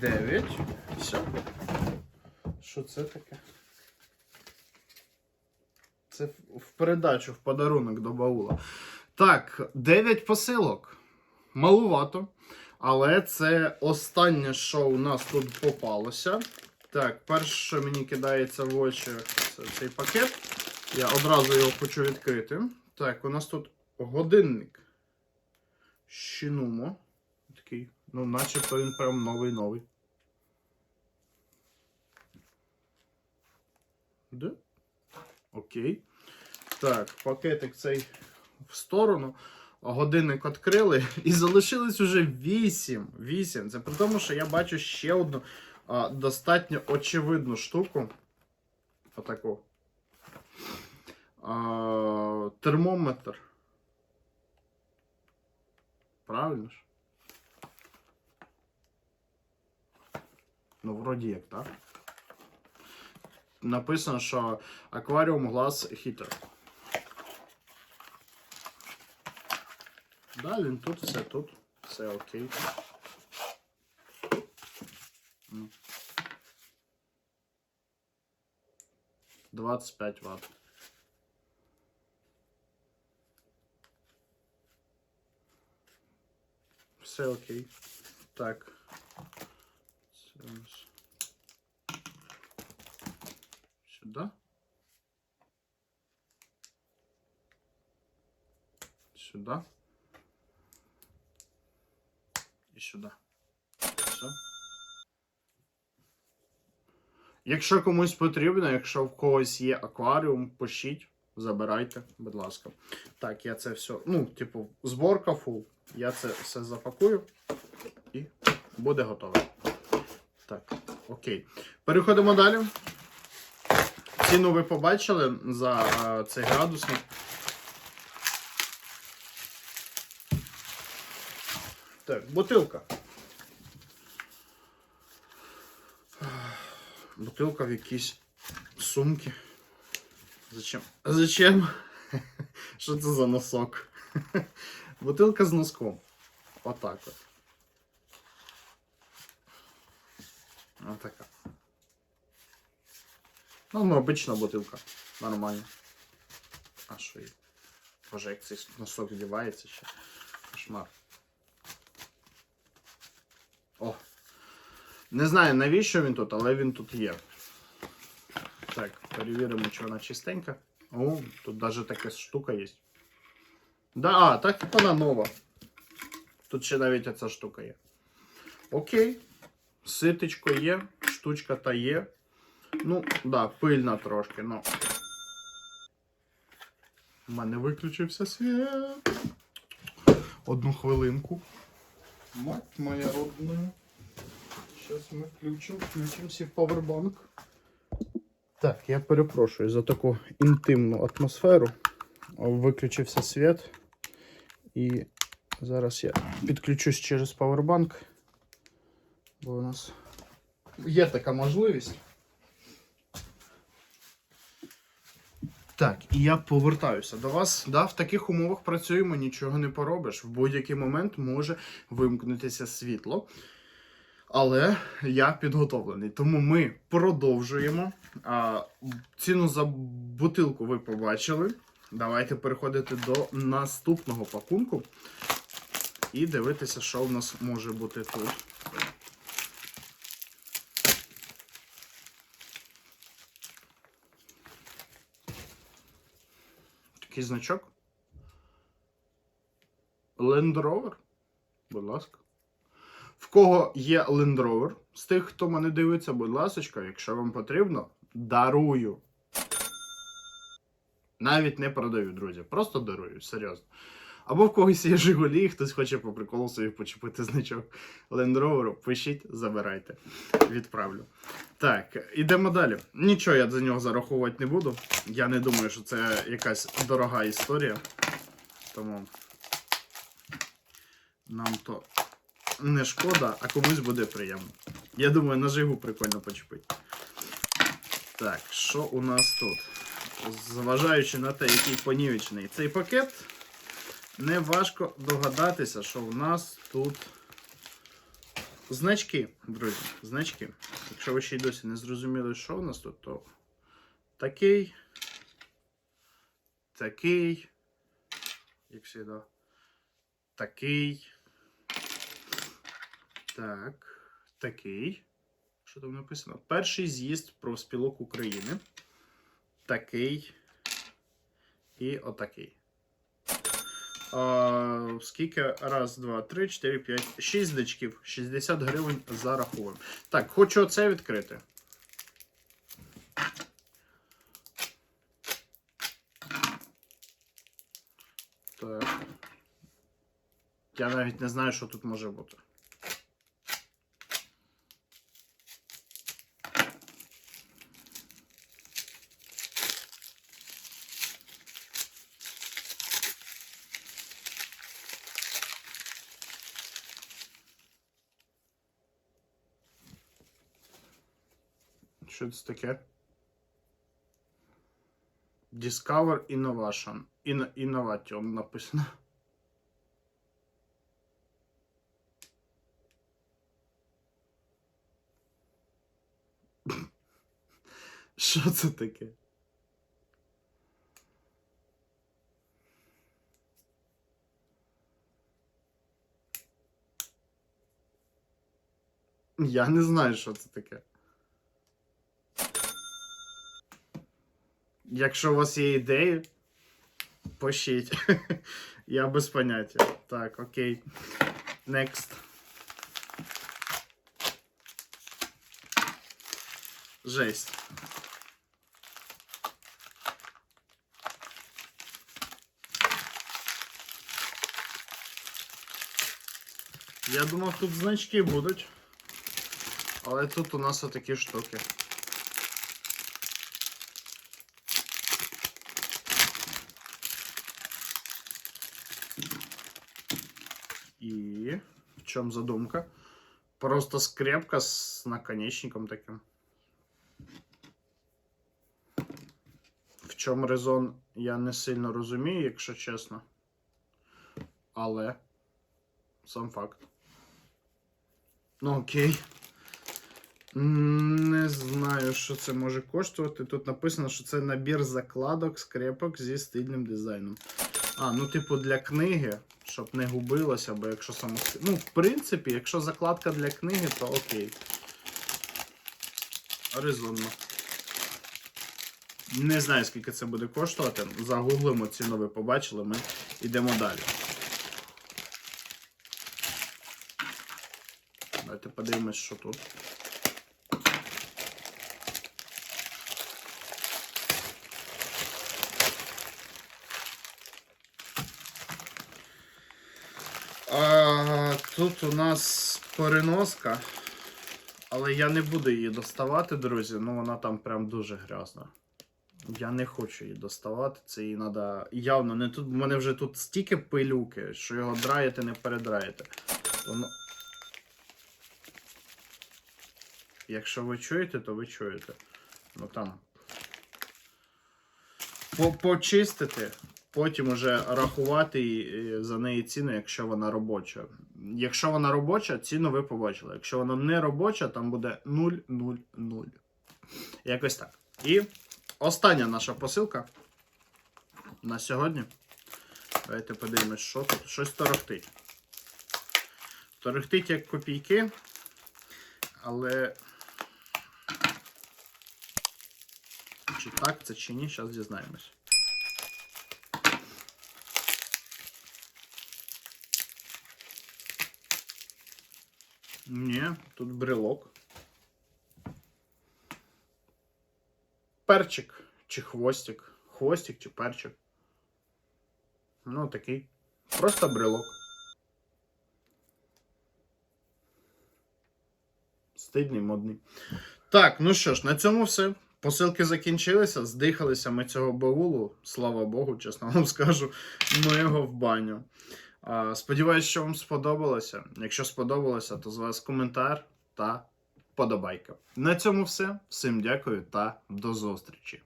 9. Все. Що це таке? Це в- передачу, в подарунок до баула. Так, 9 посилок. Малувато. Але це останнє, що у нас тут попалося. Так, перше, що мені кидається в очі, це цей пакет. Я одразу його хочу відкрити. Так, у нас тут годинник. Шинумо. Такий, ну, начебто він прям новий-новий. Да? Окей. Так, пакетик цей в сторону. Годинник відкрили і залишилось уже 8. 8. Це при тому, що я бачу ще одну а, достатньо очевидну штуку. Отаку. А, термометр. Правильно ж? Ну, вроді як, так? Написано, що акваріум глаз хітер. Да, він тут, все тут. Все окей. Ну. 25 Вт. Все окей. Так. Сюди. Сюди. І сюди. Все. Якщо комусь потрібно, якщо в когось є акваріум, пишіть, забирайте, будь ласка. Так, я це все, ну, типу, зборка фул. Я це все запакую і буде готове. Так, окей. Переходимо далі. Ціну ви побачили за е, цей градусник. Так, бутилка. Бутилка в якійсь сумці. Зачем? Зачем? Що це за носок? Бутилка з носком. Отак от. Отака. Ну, ну, обична бутилка. Нормально. А що є? Боже, як цей носок вдівається ще. Кошмар. О. Не знаю навіщо він тут, але він тут є. Так, перевіримо, чи вона чистенька. О, тут навіть така штука є. Да, а, так вона нова. Тут ще навіть оця штука є. Окей. Ситечко є, штучка та є. Ну, да, пильна трошки, ну. У мене виключився світ. Одну хвилинку. Мать моя родная. Сейчас ми включимо, включимося в павербанк. Так, я перепрошую за таку інтимну атмосферу. Виключився світ. І зараз я підключусь через павербанк. Бо у нас є така можливість. Так, і я повертаюся до вас. Да, в таких умовах працюємо, нічого не поробиш. В будь-який момент може вимкнутися світло. Але я підготовлений. Тому ми продовжуємо. А, ціну за бутилку ви побачили. Давайте переходити до наступного пакунку і дивитися, що в нас може бути тут. Такий значок. Land Rover. Будь ласка. В кого є Land Rover, з тих, хто мене дивиться, будь ласка, якщо вам потрібно, дарую. Навіть не продаю, друзі. Просто дарую, серйозно. Або в когось є Жигулі, хтось хоче по приколу собі почепити значок Rover, пишіть, забирайте. Відправлю. Так, ідемо далі. Нічого я за нього зараховувати не буду. Я не думаю, що це якась дорога історія. Тому нам то не шкода, а комусь буде приємно. Я думаю, на жигу прикольно почепити. Так, що у нас тут? Зважаючи на те, який понівечний цей пакет, не важко догадатися, що у нас тут Значки, друзі, значки. Якщо ви ще й досі не зрозуміли, що у нас тут, то такий, такий, як завжди, такий, так, такий. Що там написано? Перший з'їзд профспілок України. Такий і отакий. Скільки? Раз, два, три, чотири, п'ять, шість дочків. 60 гривень зараховуємо. Так, хочу оце відкрити. Так. Я навіть не знаю, що тут може бути. Що це таке? Discover Innovation. Inno- Innovation написано. Що це таке? Я не знаю, що це таке. Якщо у вас є ідеї, пишіть. Я без поняття. Так, окей. Next. Жесть. Я думав, тут значки будуть. Але тут у нас отакі штуки. І в чому задумка? Просто скрепка з наконечником таким. В чому резон, я не сильно розумію, якщо чесно. Але сам факт. Ну окей. Не знаю, що це може коштувати. Тут написано, що це набір закладок, скрепок зі стильним дизайном. А, ну, типу, для книги, щоб не губилося, бо якщо само. Ну, в принципі, якщо закладка для книги, то окей. Резонно. Не знаю, скільки це буде коштувати. Загуглимо ціну, ви побачили, ми йдемо далі. Давайте подивимось, що тут. А, тут у нас переноска, але я не буду її доставати, друзі. Ну вона там прям дуже грязна. Я не хочу її доставати. Це її треба явно не тут. У мене вже тут стільки пилюки, що його драєте, не передраєте. Воно... Якщо ви чуєте, то ви чуєте. Ну там. По- Почистити, потім уже рахувати і за неї ціну, якщо вона робоча. Якщо вона робоча, ціну ви побачили. Якщо вона не робоча, там буде 0,0,0. Якось так. І остання наша посилка на сьогодні. Давайте подивимось, що тут. Щось торохтить. Торохтить як копійки, але. Чи так це чи ні, зараз дізнаємось. Ні, тут брелок. Перчик чи хвостик. Хвостик чи перчик. Ну, такий. Просто брелок. Стидний, модний. Так, ну що ж, на цьому все. Посилки закінчилися, здихалися ми цього баулу. Слава Богу, чесно вам скажу. Ми його в баню. Сподіваюсь, що вам сподобалося. Якщо сподобалося, то з вас коментар та подобайка. На цьому все. Всім дякую та до зустрічі.